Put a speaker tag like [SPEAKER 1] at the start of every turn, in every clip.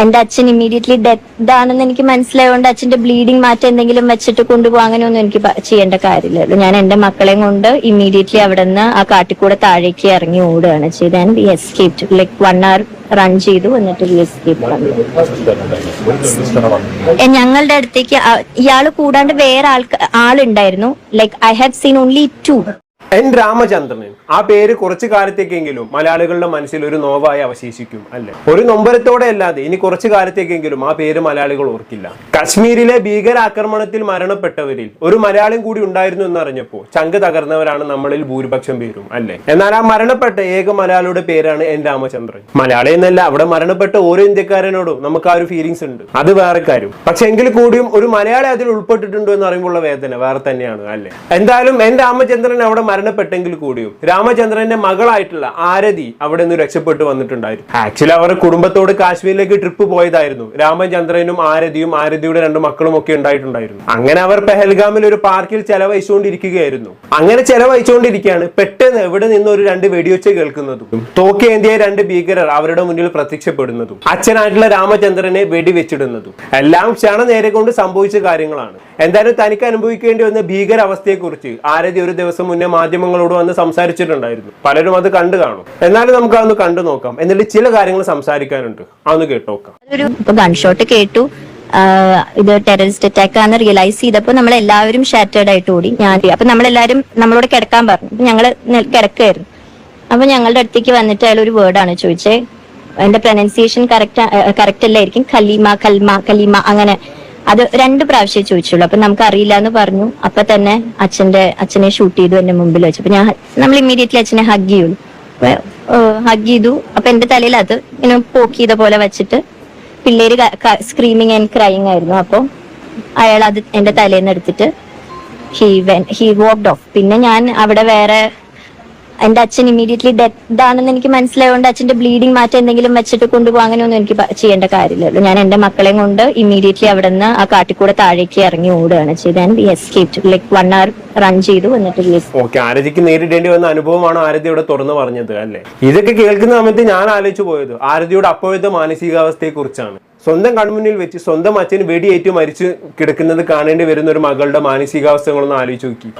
[SPEAKER 1] എന്റെ അച്ഛൻ immediately death ആണെന്ന് എനിക്ക് മനസ്സിലായതുകൊണ്ട് അച്ഛന്റെ ബ്ലീഡിങ് മാറ്റം എന്തെങ്കിലും വെച്ചിട്ട് കൊണ്ടുപോകാൻ അങ്ങനെയൊന്നും എനിക്ക് ചെയ്യേണ്ട കാര്യമില്ലല്ലോ ഞാൻ എന്റെ മക്കളെയും കൊണ്ട് ഇമ്മീഡിയറ്റ്ലി അവിടെ നിന്ന് ആ കാട്ടിക്കൂടെ താഴേക്ക് ഇറങ്ങി ഓടുകയാണ് ചെയ്ത് and we escape like one hour run ചെയ്തു എന്നിട്ട് വി എസ്കേപ്പ് ഞങ്ങളുടെ അടുത്തേക്ക് ഇയാൾ കൂടാണ്ട് വേറെ ആൾ ആളുണ്ടായിരുന്നു. Like I have seen only to
[SPEAKER 2] N Ramachandran. ആ പേര് കുറച്ചു കാലത്തേക്കെങ്കിലും മലയാളികളുടെ മനസ്സിൽ ഒരു നോവായി അവശേഷിക്കും അല്ലെ? ഒരു നൊമ്പരത്തോടെ അല്ലാതെ ഇനി കുറച്ചു കാലത്തേക്കെങ്കിലും ആ പേര് മലയാളികൾ ഓർക്കില്ല. കശ്മീരിലെ ഭീകരാക്രമണത്തിൽ മരണപ്പെട്ടവരിൽ ഒരു മലയാളിയും കൂടി ഉണ്ടായിരുന്നു എന്നറിഞ്ഞപ്പോൾ ചങ്ക് തകർന്നവരാണ് നമ്മളിൽ ഭൂരിപക്ഷം പേരും അല്ലെ? എന്നാൽ ആ മരണപ്പെട്ട ഏക മലയാളിയുടെ പേരാണ് എൻ രാമചന്ദ്രൻ. മലയാളി എന്നല്ല അവിടെ മരണപ്പെട്ട ഓരോ ഇന്ത്യക്കാരനോടും നമുക്ക് ആ ഒരു ഫീലിങ്സ് ഉണ്ട്. അത് വേറെ കാര്യം. പക്ഷെ എങ്കിൽ കൂടിയും ഒരു മലയാളി അതിൽ ഉൾപ്പെട്ടിട്ടുണ്ടോ എന്ന് അറിയുമ്പോൾ വേദന വേറെ തന്നെയാണ് അല്ലെ? എന്തായാലും എൻ രാമചന്ദ്രൻ അവിടെ മരണപ്പെട്ടെങ്കിൽ കൂടിയും രാമചന്ദ്രന്റെ മകളായിട്ടുള്ള ആരതി അവിടെ നിന്ന് രക്ഷപ്പെട്ടു വന്നിട്ടുണ്ടായിരുന്നു. ആക്ച്വലി അവരുടെ കുടുംബത്തോട് കാശ്മീരിലേക്ക് ട്രിപ്പ് പോയതായിരുന്നു. രാമചന്ദ്രനും ആരതിയും ആരതിയുടെ രണ്ട് മക്കളും ഒക്കെ ഉണ്ടായിട്ടുണ്ടായിരുന്നു. അങ്ങനെ അവർ പെഹൽഗാമിൽ ഒരു പാർക്കിൽ ചെലവഴിച്ചുകൊണ്ടിരിക്കുകയായിരുന്നു. അങ്ങനെ ചെലവഴിച്ചുകൊണ്ടിരിക്കുകയാണ്. പെട്ടെന്ന് എവിടെ നിന്ന് ഒരു രണ്ട് വെടിയൊച്ച കേൾക്കുന്നതും തോക്കേന്തിയ രണ്ട് ഭീകരർ അവരുടെ മുന്നിൽ പ്രത്യക്ഷപ്പെടുന്നതും അച്ഛനായിട്ടുള്ള രാമചന്ദ്രനെ വെടിവെച്ചിടുന്നതും എല്ലാം ക്ഷണ നേരെ കൊണ്ട് സംഭവിച്ച കാര്യങ്ങളാണ്. എന്തായാലും തനിക്ക് അനുഭവിക്കേണ്ടി വന്ന ഭീകരാവസ്ഥയെക്കുറിച്ച് ആരതി ഒരു ദിവസം മുന്നേ മാധ്യമങ്ങളോട് വന്ന് സംസാരിച്ചിട്ടുണ്ടായിരുന്നു. പലരും അത് കണ്ടു കാണും. എന്നാലും നമുക്ക് അതൊന്ന് കണ്ടു നോക്കാം. എന്നിട്ട് ചില കാര്യങ്ങൾ സംസാരിക്കാനുണ്ട്. അതൊന്ന് കേട്ടോക്കാം.
[SPEAKER 1] ഗൺഷോട്ട് കേട്ടു. ഇത് ടെററിസ്റ്റ് അറ്റാക്ക് ആണെന്ന് റിയലൈസ് ചെയ്തപ്പോൾ നമ്മളെല്ലാവരും ഷാറ്റേർഡ് ആയിട്ട് ഓടി. ഞാൻ അപ്പൊ നമ്മളെല്ലാവരും നമ്മളോട് കിടക്കാൻ പറഞ്ഞു. അപ്പൊ ഞങ്ങൾ കിടക്കായിരുന്നു അപ്പൊ ഞങ്ങളുടെ അടുത്തേക്ക് വന്നിട്ട് അയാൾ ഒരു വേർഡാണ് ചോദിച്ചേ. എന്റെ പ്രൊനൗൺസിയേഷൻ കറക്റ്റ് കറക്റ്റ് അല്ലായിരിക്കും. കലീമ കൽമ കലീമ അങ്ങനെ. അത് രണ്ട് പ്രാവശ്യം ചോദിച്ചുള്ളൂ. അപ്പൊ നമുക്ക് അറിയില്ല എന്ന് പറഞ്ഞു. അപ്പൊ തന്നെ അച്ഛന്റെ അച്ഛനെ ഷൂട്ട് ചെയ്തു എന്റെ മുമ്പിൽ വെച്ചു. അപ്പൊ ഞാൻ നമ്മൾ ഇമ്മീഡിയറ്റ്ലി അച്ഛനെ ഹഗ് ചെയ്യുള്ളൂ ഹഗ് ചെയ്തു. അപ്പൊ എന്റെ തലയിൽ അത് ഇങ്ങനെ പോക്ക് ചെയ്ത പോലെ വെച്ചിട്ട് പിള്ളേര് സ്ക്രീമിങ് ആൻഡ് ക്രൈങ് ആയിരുന്നു. അപ്പൊ അയാൾ അത് എന്റെ തലേന്ന് എടുത്തിട്ട് he when he walked off പിന്നെ ഞാൻ അവിടെ വേറെ എന്റെ അച്ഛൻ ഇമീഡിയറ്റ്ലി ഡെത്ത് ആണെന്ന് എനിക്ക് മനസ്സിലായതുകൊണ്ട് അച്ഛന്റെ ബ്ലീഡിംഗ് മാറ്റം എന്തെങ്കിലും വെച്ചിട്ട് കൊണ്ടുപോകാൻ അങ്ങനെയൊന്നും എനിക്ക് ചെയ്യേണ്ട കാര്യമില്ലല്ലോ ഞാൻ എന്റെ മക്കളെയും കൊണ്ട് ഇമീഡിയറ്റ്ലി അവിടെ നിന്ന് ആ കാട്ടിക്കൂടെ താഴേക്ക് ഇറങ്ങി ഓടുകയാണ് ചെയ്ത് and we escaped like one hour run ചെയ്തു എന്നിട്ട്
[SPEAKER 2] ആരതിക്ക് നേരിടേണ്ടി വന്ന അനുഭവമാണ് ആരതി ഇവിടെ തുറന്നു പറഞ്ഞത് അല്ലേ? ഇതൊക്കെ കേൾക്കുന്ന സമയത്ത് ഞാൻ ആലോചിച്ചു പോയത് ആരതിയുടെ അപ്പോഴത്തെ മാനസികാവസ്ഥയെ കുറിച്ചാണ് സ്വന്തം കൺമുന്നിൽ വെച്ച് സ്വന്തം അച്ഛന് വെടിയേറ്റ് മരിച്ചു കിടക്കുന്നത് കാണേണ്ടി വരുന്ന ഒരു മകളുടെ മാനസികാവസ്ഥകളൊന്നും ആലോചിച്ച് നോക്കി.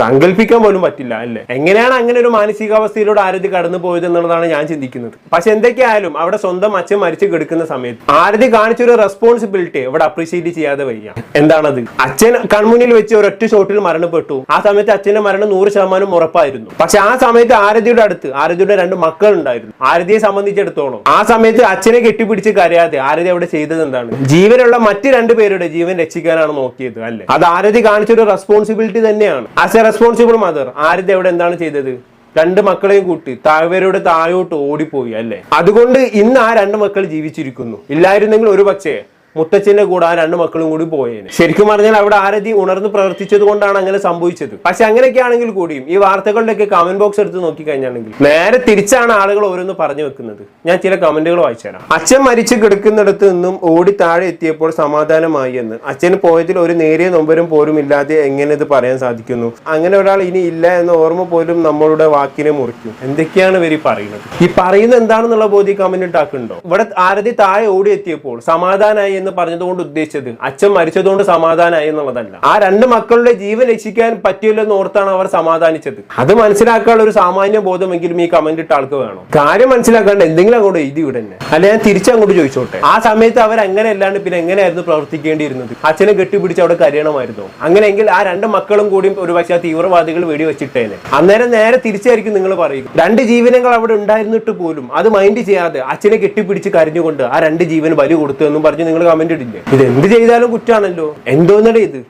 [SPEAKER 2] സങ്കല്പിക്കാൻ പോലും പറ്റില്ല അല്ലേ? എങ്ങനെയാണ് അങ്ങനെ ഒരു മാനസികാവസ്ഥയിലൂടെ ആരതി കടന്നു പോയത് എന്നുള്ളതാണ് ഞാൻ ചിന്തിക്കുന്നത്. പക്ഷെ എന്തൊക്കെയായാലും അവിടെ സ്വന്തം അച്ഛൻ മരിച്ചു കിടക്കുന്ന സമയത്ത് ആരതി കാണിച്ചൊരു റെസ്പോൺസിബിലിറ്റി ഇവിടെ അപ്രീഷിയേറ്റ് ചെയ്യാതെ വയ്യ. എന്താണത്? അച്ഛൻ കൺമുന്നിൽ വെച്ച് ഒരൊറ്റ ഷോട്ടിൽ മരണപ്പെട്ടു. ആ സമയത്ത് അച്ഛന്റെ മരണം നൂറ് ശതമാനം ഉറപ്പായിരുന്നു. പക്ഷെ ആ സമയത്ത് ആരതിയുടെ അടുത്ത് ആരതിയുടെ രണ്ട് മക്കൾ ഉണ്ടായിരുന്നു ആരതിയെ സംബന്ധിച്ചിടത്തോളം ആ സമയത്ത് അച്ഛനെ കെട്ടിപ്പിടിച്ച് കരയാതെ ആരതി അവിടെ ചെയ്തത് എന്താണ് ജീവനുള്ള മറ്റ് രണ്ട് പേരുടെ ജീവൻ രക്ഷിക്കാനാണ് നോക്കിയത് അല്ലെ? അത് ആരതി കാണിച്ചൊരു റെസ്പോൺസിബിലിറ്റി തന്നെയാണ്. As a responsible mother Aarathi അവിടെ എന്താണ് ചെയ്തത്? രണ്ട് മക്കളെയും കൂട്ടി താഴ്വരയുടെ താഴോട്ട് ഓടിപ്പോയി അല്ലെ? അതുകൊണ്ട് ഇന്ന് ആ രണ്ട് മക്കൾ ജീവിച്ചിരിക്കുന്നു. ഇല്ലായിരുന്നെങ്കിൽ ഒരു പക്ഷേ മുത്തച്ഛന്റെ കൂടെ ആ രണ്ട് മക്കളും കൂടി പോയേനെ. ശരിക്കും പറഞ്ഞാൽ അവിടെ ആരതി ഉണർന്ന് പ്രവർത്തിച്ചത് കൊണ്ടാണ് അങ്ങനെ സംഭവിച്ചത്. പക്ഷെ അങ്ങനെയൊക്കെ ആണെങ്കിൽ കൂടിയും ഈ വാർത്തകളുടെയൊക്കെ കമന്റ് ബോക്സ് എടുത്ത് നോക്കി കഴിഞ്ഞാണെങ്കിൽ നേരെ തിരിച്ചാണ് ആളുകൾ ഓരോന്ന് പറഞ്ഞു വെക്കുന്നത്. ഞാൻ ചില കമന്റുകൾ വായിച്ചുതരാം അച്ഛൻ മരിച്ചു കിടക്കുന്നിടത്ത് നിന്നും ഓടി താഴെ എത്തിയപ്പോൾ സമാധാനമായി എന്ന്. അച്ഛൻ പോയതിൽ ഒരു നേരിയ നൊമ്പരും പോലും ഇല്ലാതെ എങ്ങനെ ഇത് പറയാൻ സാധിക്കുന്നു? അങ്ങനെ ഒരാൾ ഇനി ഇല്ല എന്ന ഓർമ്മ പോലും നമ്മളുടെ വാക്കിനെ മുറിക്കും. എന്തൊക്കെയാണ് ഇവർ പറയുന്നത്? ഈ പറയുന്നത് എന്താണെന്നുള്ള ബോധ്യം കമന്റ് ഉണ്ടാക്കുന്നുണ്ടോ ഇവിടെ ആരതി താഴെ ഓടി എത്തിയപ്പോൾ സമാധാനമായി എന്ന് പറഞ്ഞതുകൊണ്ട് ഉദ്ദേശിച്ചത്. അച്ഛൻ മരിച്ചതുകൊണ്ട് സമാധാനമായി എന്നുള്ളതല്ല. ആ രണ്ട് മക്കളുടെ ജീവൻ രക്ഷിക്കാൻ പറ്റിയല്ലോ എന്ന് ഓർത്താണ് അവർ സമാധാനിച്ചത്. അത് മനസ്സിലാക്കാനുള്ള ഒരു സാമാന്യ ബോധമെങ്കിലും ഈ കമന്റ് ഇട്ട ആൾക്ക് വേണം. കാര്യം മനസ്സിലാക്കാണ്ട് എന്തെങ്കിലും അങ്ങോട്ട് എഴുതി വിടന്നെ. അല്ല ഞാൻ തിരിച്ചങ്ങോട്ട് ചോദിച്ചോട്ടെ? ആ സമയത്ത് അവർ അങ്ങനെ അല്ലാണ്ട് പിന്നെ എങ്ങനെയായിരുന്നു പ്രവർത്തിക്കേണ്ടിയിരുന്നത്? അച്ഛനെ കെട്ടിപ്പിടിച്ച് അവിടെ കരയണമായിരുന്നു. അങ്ങനെയെങ്കിൽ ആ രണ്ട് മക്കളും കൂടി ഒരുപക്ഷെ ആ തീവ്രവാദികൾ വെടിവെച്ചിട്ടേനെ അന്നേരം നേരെ തിരിച്ചായിരിക്കും നിങ്ങൾ പറയും രണ്ട് ജീവനങ്ങൾ അവിടെ ഉണ്ടായിരുന്നിട്ട് പോലും അത് മൈൻഡ് ചെയ്യാതെ അച്ഛനെ കെട്ടിപ്പിടിച്ച് കരഞ്ഞുകൊണ്ട് ആ രണ്ട് ജീവന് ബലി കൊടുത്തു എന്നും പറഞ്ഞ് നിങ്ങൾ കമന്റ് ഇടില്ലേ? ഇത് എന്ത് ചെയ്താലും കുറ്റാണല്ലോ. എന്തോന്നടേ ഇത്?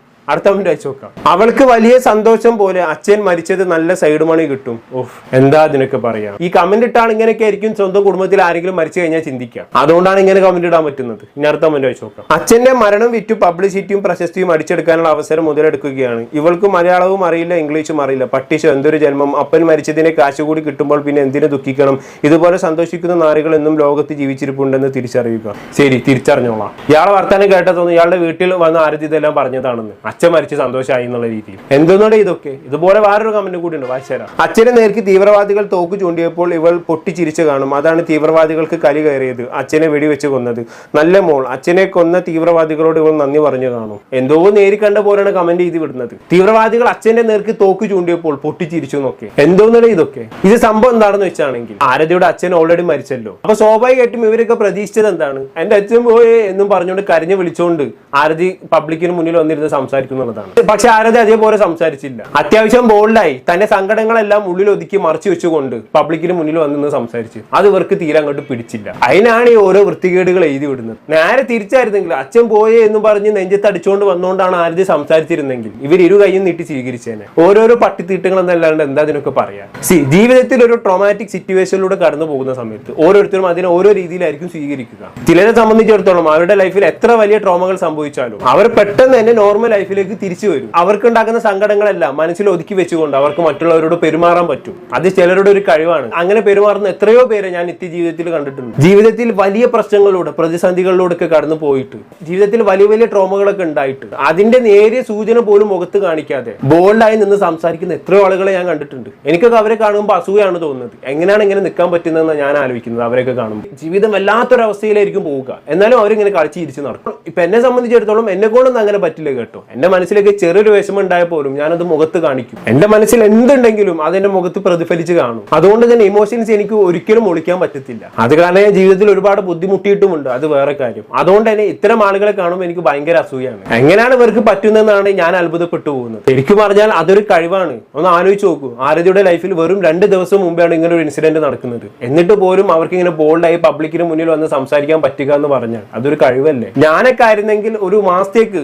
[SPEAKER 2] കമന്റ് അയച്ചു നോക്കാം. അവൾക്ക് വലിയ സന്തോഷം പോലെ അച്ഛൻ മരിച്ചത് നല്ല സൈഡ് മണി കിട്ടും. ഓഹ് എന്താ അതിനൊക്കെ പറയാ? ഈ കമന്റ് ഇട്ടാണ് ഇങ്ങനെയൊക്കെ ആയിരിക്കും സ്വന്തം കുടുംബത്തിൽ ആരെങ്കിലും മരിച്ചു കഴിഞ്ഞാൽ ചിന്തിക്കാം അതുകൊണ്ടാണ് ഇങ്ങനെ കമന്റ് ഇടാൻ പറ്റുന്നത്. ഇനി അടുത്ത കമന്റ് അയച്ചു നോക്കാം. അച്ഛന്റെ മരണം വിറ്റു പബ്ലിസിറ്റിയും പ്രശസ്തിയും അടിച്ചെടുക്കാനുള്ള അവസരം മുതലെടുക്കുകയാണ്. ഇവൾക്ക് മലയാളവും അറിയില്ല ഇംഗ്ലീഷും അറിയില്ല. പട്ടിഷ് എന്തൊരു ജന്മം? അപ്പൻ മരിച്ചതിനെ കാശ് കൂടി കിട്ടുമ്പോൾ പിന്നെ എന്തിനു ദുഃഖിക്കണം? ഇതുപോലെ സന്തോഷിക്കുന്ന നാരികൾ എന്നും ലോകത്ത് ജീവിച്ചിരിപ്പുണ്ടെന്ന് തിരിച്ചറിയുക. ശരി തിരിച്ചറിഞ്ഞോളാം. ഇയാളെ വർത്താനം കേട്ടതൊന്നും ഇയാളുടെ വീട്ടിൽ വന്ന ആരതി ഇതെല്ലാം പറഞ്ഞതാണെന്ന്. അച്ഛൻ മരിച്ച് സന്തോഷമായി എന്നുള്ള രീതിയിൽ. എന്തെന്നോടെ ഇതൊക്കെ? ഇതുപോലെ വേറൊരു കമന്റ് കൂടി ഉണ്ട്. വായിച്ചുതരാം അച്ഛനെ നേർക്ക് തീവ്രവാദികൾ തോക്ക് ചൂണ്ടിയപ്പോൾ ഇവൾ പൊട്ടിച്ചിരിച്ചു കാണും. അതാണ് തീവ്രവാദികൾക്ക് കലി കയറിയത്. അച്ഛനെ വെടിവെച്ച് കൊന്നത്. നല്ല മോൾ. അച്ഛനെ കൊന്ന തീവ്രവാദികളോട് ഇവൾ നന്ദി പറഞ്ഞു കാണും. എന്തോ നേരി കണ്ട പോലെയാണ് കമന്റ് ചെയ്ത് വിടുന്നത്. തീവ്രവാദികൾ അച്ഛന്റെ നേർക്ക് തോക്ക് ചൂണ്ടിയപ്പോൾ പൊട്ടിച്ചിരിച്ചു എന്നൊക്കെ. എന്തോന്നല്ലേ ഇതൊക്കെ? ഇത് സംഭവം എന്താണെന്ന് വെച്ചാണെങ്കിൽ ആരതിയുടെ അച്ഛൻ ഓൾറെഡി മരിച്ചല്ലോ. അപ്പൊ സ്വാഭാവികമായിട്ടും ഇവരൊക്കെ പ്രതീക്ഷിച്ചത് എന്താണ്? എന്റെ അച്ഛൻ പോയേ എന്നും പറഞ്ഞുകൊണ്ട് കരഞ്ഞു വിളിച്ചുകൊണ്ട് ആരതി പബ്ലിക്കിന് മുന്നിൽ വന്നിരുന്ന് സംസാരിക്കുന്നുള്ളതാണ്. പക്ഷെ ആരതി അതേപോലെ സംസാരിച്ചില്ല. അത്യാവശ്യം ബോൾഡായി. തന്റെ സങ്കടങ്ങളെല്ലാം ഉള്ളിൽ ഒതുക്കി മറച്ചു വെച്ചുകൊണ്ട് പബ്ലിക്കിന് മുന്നിൽ വന്നിരുന്ന് സംസാരിച്ചു. അത് ഇവർക്ക് തീരെ അങ്ങോട്ട് പിടിച്ചില്ല. അതിനാണ് ഈ ഓരോ വൃത്തികേടുകൾ എഴുതി വിടുന്നത്. നേരെ തിരിച്ചായിരുന്നെങ്കിൽ അച്ഛൻ പോയേ എന്ന് പറഞ്ഞ് നെഞ്ചത്ത് അടിച്ചുകൊണ്ട് വന്നുകൊണ്ടാണ് ആരതി സംസാരിച്ചിരുന്നെങ്കിൽ ഇവർ ഇരു കൈയും നീട്ടി സ്വീകരിച്ചേനെ. ഓരോരോ പട്ടിത്തീട്ടങ്ങൾ എന്നല്ലാണ്ട് എന്താ അതിനൊക്കെ പറയാ? സി ജീവിതത്തിൽ ഒരു ട്രോമാറ്റിക് സിറ്റുവേഷനിലൂടെ കടന്നു പോകുന്ന സമയത്ത് ഓരോരുത്തരും അതിനെ ഓരോ രീതിയിലായിരിക്കും സ്വീകരിക്കുക. ചിലരെ സംബന്ധിച്ചിടത്തോളം അവരുടെ ലൈഫിൽ എത്ര വലിയ ട്രോമകൾ സംഭവിച്ചാലും അവർ പെട്ടെന്ന് തന്നെ നോർമൽ ലൈഫിലേക്ക് തിരിച്ചു വരും. അവർക്ക് ഉണ്ടാക്കുന്ന സങ്കടങ്ങളെല്ലാം മനസ്സിൽ ഒതുക്കി വെച്ചുകൊണ്ട് അവർക്ക് മറ്റുള്ളവരോട് പെരുമാറാൻ പറ്റും. അത് ചിലരുടെ ഒരു കഴിവാണ്. അങ്ങനെ പെരുമാറുന്ന എത്രയോ പേരെ ഞാൻ നിത്യ ജീവിതത്തിൽ കണ്ടിട്ടുണ്ട്. ജീവിതത്തിൽ വലിയ പ്രശ്നങ്ങളിലൂടെ പ്രതിസന്ധികളിലൂടെ ഒക്കെ കടന്നു പോയിട്ട് ജീവിതത്തിൽ വലിയ വലിയ ട്രോമകളൊക്കെ ഉണ്ടായിട്ട് അതിന്റെ നേരിയ സൂചന പോലും മുഖത്ത് കാണിക്കാതെ ബോൾഡായി നിന്ന് സംസാരിക്കുന്ന എത്രയോ ആളുകളെ ഞാൻ കണ്ടിട്ടുണ്ട്. എനിക്കൊക്കെ അവരെ കാണുമ്പോൾ അസൂയാണ് തോന്നുന്നത്. എങ്ങനെയാണ് ഇങ്ങനെ നിൽക്കാൻ പറ്റുന്നതെന്ന് ഞാൻ ആലോചിക്കുന്നത് അവരെയൊക്കെ കാണുമ്പോൾ. ജീവിതം വല്ലാത്തൊരവസ്ഥയിലായിരിക്കും പോവുക. എന്നാലും അവരിങ്ങനെ കളിച്ചിരിച്ച് നടക്കും. ഇപ്പൊ എന്നെ സംബന്ധിച്ചിടത്തോളം എന്നെ കൊണ്ടൊന്നും അങ്ങനെ പറ്റില്ല കേട്ടോ. എന്റെ മനസ്സിലേക്ക് ചെറിയൊരു വിഷമം ഉണ്ടായ പോലും ഞാനത് മുഖത്ത് കാണിക്കും. എന്റെ മനസ്സിൽ എന്തുണ്ടെങ്കിലും അതെന്റെ മുഖത്ത് പ്രതിഫലിച്ച് കാണും. അതുകൊണ്ട് തന്നെ ഇമോഷൻസ് എനിക്ക് ഒരിക്കലും ഒളിക്കാൻ പറ്റത്തില്ല. അത് കാരണം ഞാൻ ജീവിതത്തിൽ ഒരുപാട് ബുദ്ധിമുട്ടിയിട്ടുമുണ്ട്. അത് വേറെ കാര്യം. അതുകൊണ്ട് തന്നെ ഇത്തരം ആളുകളെ കാണുമ്പോൾ എനിക്ക് ഭയങ്കര അസൂയാണ്. എങ്ങനെയാണ് ഇവർക്ക് പറ്റുന്നതെന്നാണ് ഞാൻ അത്ഭുതപ്പെട്ടു പോകുന്നത്. ശരിക്കും പറഞ്ഞാൽ അതൊരു കഴിവാണ്. ഒന്ന് ആലോചിച്ച് നോക്കൂ. ആരതിയുടെ ലൈഫിൽ വെറും രണ്ട് ദിവസം മുമ്പാണ് ഇങ്ങനെ ഒരു ഇൻസിഡന്റ് നടക്കുന്നത്. എന്നിട്ട് പോലും അവർക്ക് ഇങ്ങനെ ബോൾഡായി പബ്ലിക്കിന് മുന്നിൽ വന്ന് സംസാരിക്കാൻ പറ്റുക എന്ന് പറഞ്ഞാൽ അതൊരു കഴിവല്ലേ? ഞാനൊക്കെ ആയിരുന്നെങ്കിൽ ഒരു മാസത്തേക്ക്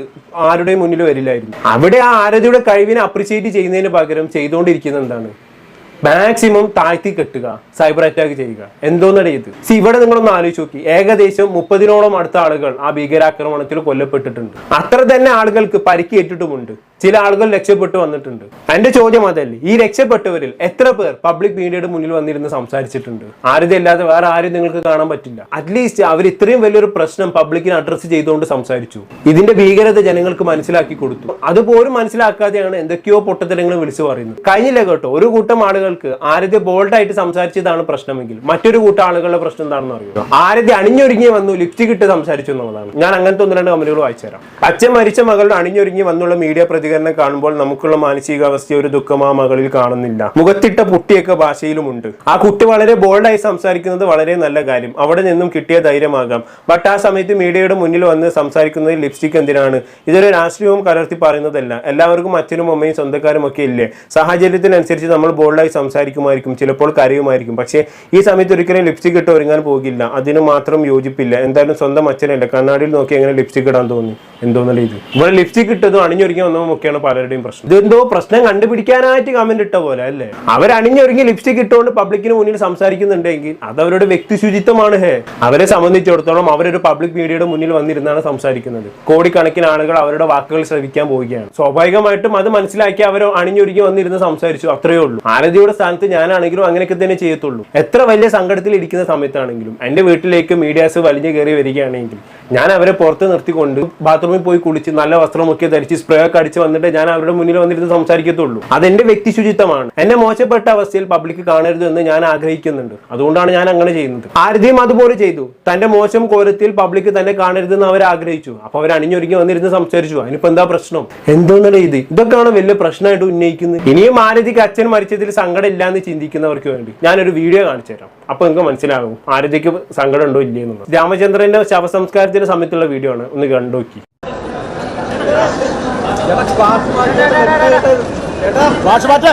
[SPEAKER 2] ആരുടെയും മുന്നിൽ വരില്ലായിരുന്നു. അവിടെ ആ ആരതിയുടെ കഴിവിനെ അപ്രിഷിയേറ്റ് ചെയ്യുന്നതിന് പകരം ചെയ്തുകൊണ്ടിരിക്കുന്നത് എന്താണ്? മാക്സിമം താഴ്ത്തി കെട്ടുക സൈബർ അറ്റാക്ക് ചെയ്യുക. എന്തോന്നടേ സി ഇവിടെ നിങ്ങളൊന്ന് ആലോചിച്ച് നോക്കി. ഏകദേശം മുപ്പതിനോളം അടുത്ത ആളുകൾ ആ ഭീകരാക്രമണത്തിൽ കൊല്ലപ്പെട്ടിട്ടുണ്ട്. അത്ര തന്നെ ആളുകൾക്ക് പരിക്കേറ്റിട്ടുമുണ്ട്. ചില ആളുകൾ രക്ഷപ്പെട്ടു വന്നിട്ടുണ്ട്. എന്റെ ചോദ്യം അതല്ലേ? ഈ രക്ഷപ്പെട്ടവരിൽ എത്ര പേർ പബ്ലിക് മീഡിയയുടെ മുന്നിൽ വന്നിരുന്ന് സംസാരിച്ചിട്ടുണ്ട്? ആരും അല്ലാതെ വേറെ ആരും നിങ്ങൾക്ക് കാണാൻ പറ്റില്ല. അറ്റ്ലീസ്റ്റ് അവർ ഇത്രയും വലിയൊരു പ്രശ്നം പബ്ലിക്കിന് അഡ്രസ്സ് ചെയ്തുകൊണ്ട് സംസാരിച്ചു. ഇതിന്റെ ഭീകരത ജനങ്ങൾക്ക് മനസ്സിലാക്കി കൊടുത്തു. അതുപോലും മനസ്സിലാക്കാതെയാണ് എന്തൊക്കെയോ പൊട്ടത്തരങ്ങൾ വിളിച്ചു പറയുന്നത്. കഴിഞ്ഞില്ല കേട്ടോ. ഒരു കൂട്ടം ആളുകൾക്ക് ആരതി ബോൾഡായിട്ട് സംസാരിച്ചതാണ് പ്രശ്നമെങ്കിൽ മറ്റൊരു കൂട്ടം ആളുകളുടെ പ്രശ്നം എന്താണെന്ന് അറിയുമോ ആരതി അണിഞ്ഞൊരുങ്ങി വന്നു ലിപ്സ്റ്റിക് ഇട്ട് സംസാരിച്ചു എന്നുള്ളതാണ്. ഞാൻ അങ്ങനത്തെ ഒന്ന് രണ്ട് കമന്റുകൾ വായിച്ചു തരാം. അച്ഛൻ മരിച്ച മകളുടെ അണിഞ്ഞൊരുങ്ങി വന്നുള്ള മീഡിയ പ്രതികരണം കാണുമ്പോൾ നമുക്കുള്ള മാനസികാവസ്ഥ ഒരു ദുഃഖം ആ മകളിൽ കാണുന്നില്ല. മുഖത്തിട്ട പുട്ടിയൊക്കെ ഭാഷയിലുമുണ്ട്. ആ കുട്ടി വളരെ ബോൾഡായി സംസാരിക്കുന്നത് വളരെ നല്ല കാര്യം. അവിടെ നിന്നും കിട്ടിയ ധൈര്യമാകാം. ബട്ട് ആ സമയത്ത് മീഡിയയുടെ മുന്നിൽ വന്ന് സംസാരിക്കുന്നത് ലിപ്സ്റ്റിക് എന്തിനാണ്? ഇതൊരു രാഷ്ട്രീയവും കലർത്തി പറയുന്നതല്ല. എല്ലാവർക്കും അച്ഛനും അമ്മയും സ്വന്തക്കാരും ഒക്കെ ഇല്ലേ? സാഹചര്യത്തിനനുസരിച്ച് നമ്മൾ ബോൾഡായി സംസാരിക്കുമായിരിക്കും ചിലപ്പോൾ കരയുമായിരിക്കും. പക്ഷേ ഈ സമയത്ത് ഒരിക്കലും ലിപ്സ്റ്റിക് ഇട്ട് ഒരുങ്ങാൻ പോകില്ല. അതിന് മാത്രം യോജിപ്പില്ല. എന്തായാലും സ്വന്തം അച്ഛനല്ല. കണ്ണാടിയിൽ നോക്കി എങ്ങനെ ലിപ്സ്റ്റിക് ഇടാൻ തോന്നി? എന്തോന്നുള്ള ഇത്. ഇവിടെ ലിപ്സ്റ്റിക് ഇട്ടതും അണിഞ്ഞൊരുങ്ങി വന്നതും ഒക്കെയാണ് പലരുടെയും പ്രശ്നം. ഇതെന്തോ പ്രശ്നം കണ്ടുപിടിക്കാനായിട്ട് കമന്റ് ഇട്ട പോലെ അല്ലേ? അവർ അണിഞ്ഞൊരുങ്ങി ലിപ്സ്റ്റിക് ഇട്ടുകൊണ്ട് പബ്ലിക്കിന് മുന്നിൽ സംസാരിക്കുന്നുണ്ടെങ്കിൽ അത് അവരുടെ വ്യക്തി ശുചിത്വമാണ് ഹേ. അവരെ സംബന്ധിച്ചിടത്തോളം അവരൊരു പബ്ലിക് മീഡിയയുടെ മുന്നിൽ വന്നിരുന്നാണ് സംസാരിക്കുന്നത്. കോടിക്കണക്കിന് ആളുകൾ അവരുടെ വാക്കുകൾ ശ്രവിക്കാൻ പോവുകയാണ്. സ്വാഭാവികമായിട്ടും അത് മനസ്സിലാക്കി അവർ അണിഞ്ഞൊരുങ്ങി വന്നിരുന്ന് സംസാരിച്ചു. അത്രയേ ഉള്ളൂ. ആരതിയുടെ സ്ഥാനത്ത് ഞാനാണെങ്കിലും അങ്ങനെയൊക്കെ തന്നെ ചെയ്യത്തുള്ളൂ. എത്ര വലിയ സങ്കടത്തിൽ ഇരിക്കുന്ന സമയത്താണെങ്കിലും എന്റെ വീട്ടിലേക്ക് മീഡിയാസ് വലിഞ്ഞു കയറി വരികയാണെങ്കിൽ ഞാൻ അവരെ പുറത്ത് നിർത്തിക്കൊണ്ട് ബാത്റൂമിൽ പോയി കുളിച്ച് നല്ല വസ്ത്രമൊക്കെ ധരിച്ച് സ്പ്രേ ഒക്കെ അടിച്ച് വന്നിട്ട് ഞാൻ അവരുടെ മുന്നിൽ വന്നിരുന്ന് സംസാരിക്കത്തുള്ളൂ. അതെന്റെ വ്യക്തി ശുചിത്വമാണ്. എന്നെ മോശപ്പെട്ട അവസ്ഥയിൽ പബ്ലിക് കാണരുത് എന്ന് ഞാൻ ആഗ്രഹിക്കുന്നുണ്ട്. അതുകൊണ്ടാണ് ഞാൻ അങ്ങനെ ചെയ്യുന്നത്. ആരുടെയും അതുപോലെ ചെയ്തു. തന്റെ മോശം കോലത്തിൽ പബ്ലിക് തന്നെ കാണരുതെന്ന് അവർ ആഗ്രഹിച്ചു. അപ്പൊ അവർ അണിഞ്ഞൊരുങ്ങി വന്നിരുന്ന് സംസാരിച്ചു. അതിനിപ്പോ എന്താ പ്രശ്നം? എന്തോന്നല്ലേ ഇത്? ഇതൊക്കെയാണ് വലിയ പ്രശ്നമായിട്ട് ഉന്നയിക്കുന്നത്? ഇനിയും ആരതിക്ക് അച്ഛൻ മരിച്ചതിൽ സങ്കടം എന്ന് ചിന്തിക്കുന്നവർക്ക് വേണ്ടി. ഞാനൊരു വീഡിയോ കാണിച്ചു തരാം അപ്പൊ നിങ്ങൾക്ക് മനസ്സിലാകും ആരതിക്ക് സങ്കടം ഉണ്ടോ ഇല്ലേ എന്നുള്ളത്. രാമചന്ദ്രന്റെ ശവസംസ്കാരത്തിന്റെ സമയത്തുള്ള വീഡിയോ ആണ്. ഒന്ന് കണ്ടുനോക്കി
[SPEAKER 3] വാച്ച് മാറ്റ്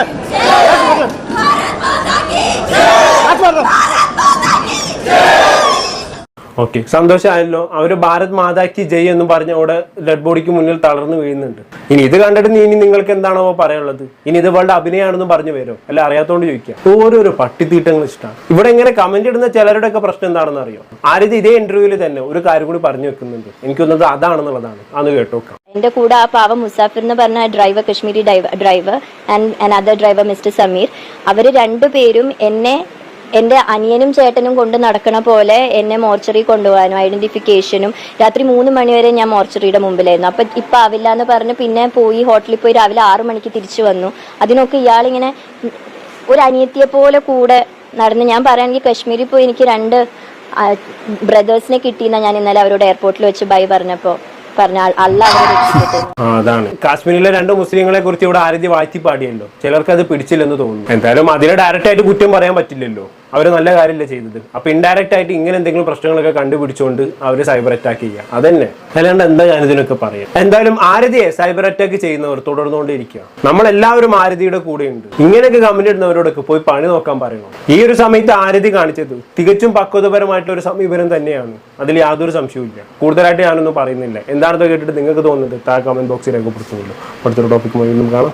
[SPEAKER 2] ഓക്കെ. സന്തോഷമായല്ലോ. അവർ ഭാരത് മാതാക്ക് ജയ് എന്ന് പറഞ്ഞ അവിടെ ഡെഡ് ബോഡിക്ക് മുന്നിൽ തളർന്നു വീഴുന്നുണ്ട്. ഇനി ഇത് കണ്ടിട്ട് ഇനി നിങ്ങൾക്ക് എന്താണോ പറയാനുള്ളത്? ഇനി ഇത് ഇവളുടെ അഭിനയമാണെന്ന് പറഞ്ഞു വരും അല്ല അറിയാത്തോണ്ട് ചോദിക്കാം. ഓരോരോ പട്ടിത്തീട്ടങ്ങൾ ഇഷ്ടമാണ് ഇവിടെ ഇങ്ങനെ കമന്റ് ഇടുന്ന ചിലരുടെ ഒക്കെ പ്രശ്നം എന്താണെന്ന് അറിയോ? ആരും ഇതേ ഇന്റർവ്യൂവിൽ തന്നെ ഒരു കാര്യം കൂടി പറഞ്ഞു വെക്കുന്നുണ്ട്. എനിക്ക് തോന്നുന്നത് അതാണെന്നുള്ളതാണ്. അന്ന് കേട്ടോക്കാം
[SPEAKER 1] എന്റെ കൂടെ ആ പാവ മുസാഫിർ എന്ന് പറഞ്ഞ driver Kashmiri driver and another driver mister Sameer. അവർ രണ്ടുപേരും എന്നെ എന്റെ അനിയനും ചേട്ടനും കൊണ്ട് നടക്കണ പോലെ എന്നെ മോർച്ചറി കൊണ്ടുപോകാനും ഐഡന്റിഫിക്കേഷനും രാത്രി മൂന്ന് മണിവരെ ഞാൻ മോർച്ചറിയുടെ മുമ്പിലായിരുന്നു. അപ്പം ഇപ്പം ആവില്ല എന്ന് പറഞ്ഞ് പിന്നെ പോയി ഹോട്ടലിൽ പോയി രാവിലെ ആറു മണിക്ക് തിരിച്ചു വന്നു. അതിനൊക്കെ ഇയാളിങ്ങനെ ഒരു അനിയത്തിയെ പോലെ കൂടെ നടന്ന് ഞാൻ പറയുകയാണെങ്കിൽ കശ്മീരിൽ പോയി എനിക്ക് രണ്ട് ബ്രദേഴ്സിനെ കിട്ടിയെന്ന ഞാൻ ഇന്നലെ അവരോട് എയർപോർട്ടിൽ വെച്ച് ബൈ
[SPEAKER 2] പറഞ്ഞപ്പോൾ അതാണ്. കാശ്മീരിലെ രണ്ട് മുസ്ലിങ്ങളെ കുറിച്ച് ഇവിടെ ആരതി വാഴ്ത്തി പാടിയല്ലോ ചിലർക്ക് അത് പിടിച്ചില്ലെന്ന് തോന്നുന്നു. എന്തായാലും അതിനെ ഡയറക്റ്റ് ആയിട്ട് കുറ്റം പറയാൻ പറ്റില്ലല്ലോ. അവർ നല്ല കാര്യമല്ലേ ചെയ്തത്? അപ്പൊ ഇൻഡയറക്റ്റ് ആയിട്ട് ഇങ്ങനെ എന്തെങ്കിലും പ്രശ്നങ്ങളൊക്കെ കണ്ടുപിടിച്ചുകൊണ്ട് അവർ സൈബർ അറ്റാക്ക് ചെയ്യുക അതന്നെ. അല്ലാണ്ട് എന്താ ഞാൻ ഇതിനൊക്കെ പറയാം? എന്തായാലും ആരതിയെ സൈബർ അറ്റാക്ക് ചെയ്യുന്നവർ തുടർന്നുകൊണ്ടിരിക്കുക നമ്മളെല്ലാവരും ആരതിയുടെ കൂടെയുണ്ട്. ഇങ്ങനെയൊക്കെ കമന്റ് ഇടുന്നവരോടൊക്കെ പോയി പണി നോക്കാൻ പറയണം. ഈ ഒരു സമയത്ത് ആരതി കാണിച്ചത് തികച്ചും പക്വതപരമായിട്ടുള്ള ഒരു സമീപനം തന്നെയാണ്. അതിൽ യാതൊരു സംശയവുമില്ല. കൂടുതലായിട്ട് ഞാനൊന്നും പറയുന്നില്ല. എന്താണെന്ന് കേട്ടിട്ട് നിങ്ങൾക്ക് തോന്നുന്നത് താ കമന്റ് ബോക്സിൽ രേഖപ്പെടുത്തുന്നുള്ളൂ. അടുത്തൊരു ടോപ്പിക്കുമായി വീണ്ടും കാണാം.